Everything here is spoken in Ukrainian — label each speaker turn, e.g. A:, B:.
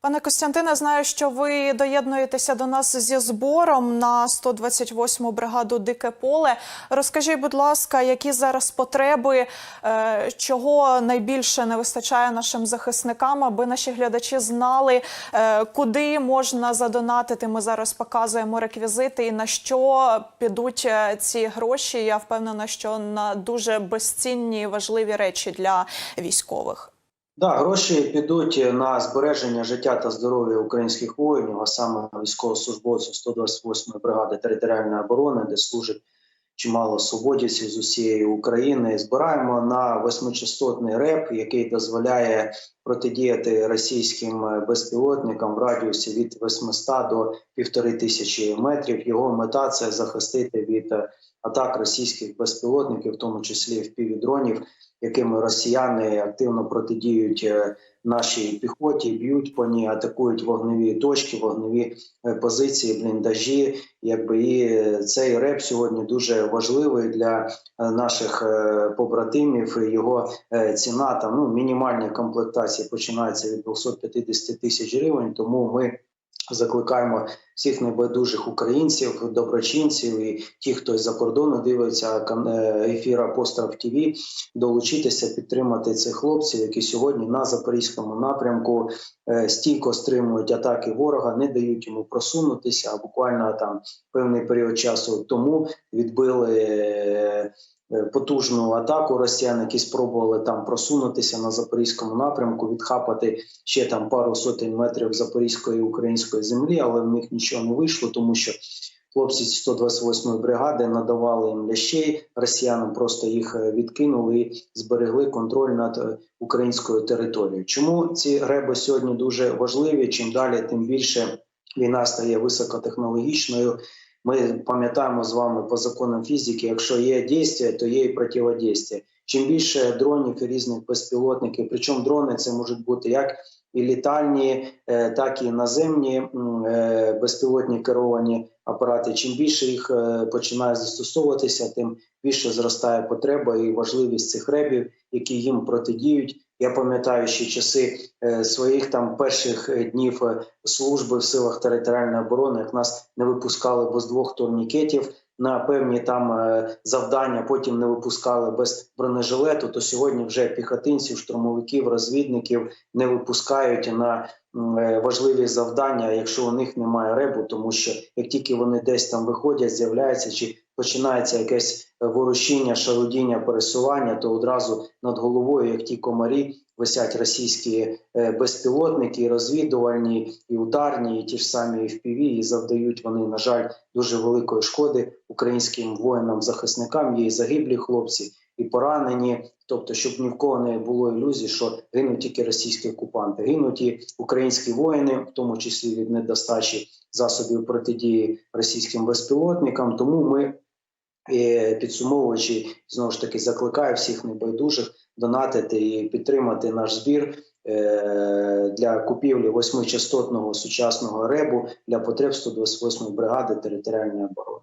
A: Пане Костянтине, знаю, що ви доєднуєтеся до нас зі збором на 128-му бригаду Дике поле. Розкажіть, будь ласка, які зараз потреби, е, чого найбільше не вистачає нашим захисникам, аби наші глядачі знали, е, куди можна задонатити. Ми зараз показуємо реквізити і на що підуть е, ці гроші. Я впевнена, що на дуже безцінні важливі речі для військових.
B: Да, гроші підуть на збереження життя та здоров'я українських воїнів, а саме військовослужбовців 128-ї бригади територіальної оборони, де служить чимало свободівців з усієї України. Збираємо на восьмичастотний реп, який дозволяє протидіяти російським безпілотникам в радіусі від 800 до 1500 метрів. Його мета це захистити від атак російських безпілотників, в тому числі впівдронів, якими росіяни активно протидіють е, нашій піхоті, б'ють по ній, атакують вогневі точки, вогневі е, позиції, бліндажі. Якби і цей реп сьогодні дуже важливий для е, наших е, побратимів. Його е, ціна там ну мінімальні комплектації починається від 250 тисяч гривень. Тому ми закликаємо всіх небайдужих українців, доброчинців і ті, хто з-за кордону дивиться е, ефір Апостроф ТВ, долучитися, підтримати цих хлопців, які сьогодні на запорізькому напрямку е, стійко стримують атаки ворога, не дають йому просунутися. А буквально там певний період часу тому відбили. Е, Потужну атаку росіян, які спробували там просунутися на запорізькому напрямку, відхапати ще там пару сотень метрів запорізької української землі, але в них нічого не вийшло, тому що хлопці з 128-ї бригади надавали їм лящей, росіянам просто їх е, відкинули і зберегли контроль над е, українською територією. Чому ці реби сьогодні дуже важливі? Чим далі, тим більше війна стає високотехнологічною. Ми пам'ятаємо з вами по законам фізики, якщо є дійство, то є і противодействие. Чим більше дронів і різних безпілотників, причому дрони це можуть бути як і літальні, е, так і наземні е, безпілотні керовані апарати. Чим більше їх е, починає застосовуватися, тим більше зростає потреба і важливість цих ребів, які їм протидіють. Я пам'ятаю ще часи е, своїх там перших е, днів е, служби в силах територіальної оборони, як нас не випускали без двох турнікетів на певні там е, завдання, потім не випускали без бронежилету. То сьогодні вже піхотинців, штурмовиків, розвідників не випускають на е, важливі завдання, якщо у них немає ребу, тому що як тільки вони десь там виходять, з'являється чи починається якесь е, ворушіння, шарудіння, пересування, то одразу над головою, як ті комарі, висять російські безпілотники, розвідувальні, і ударні, і ті ж самі FPV, і завдають вони, на жаль, дуже великої шкоди українським воїнам-захисникам. Є і загиблі хлопці, і поранені. Тобто, щоб ні в кого не було ілюзій, що гинуть тільки російські окупанти, гинуть і українські воїни, в тому числі від недостачі засобів протидії російським безпілотникам. Тому ми е, підсумовуючи, знову ж таки закликаю всіх небайдужих донатити і підтримати наш збір е, для купівлі восьмичастотного сучасного ребу для потреб 128 бригади територіальної оборони.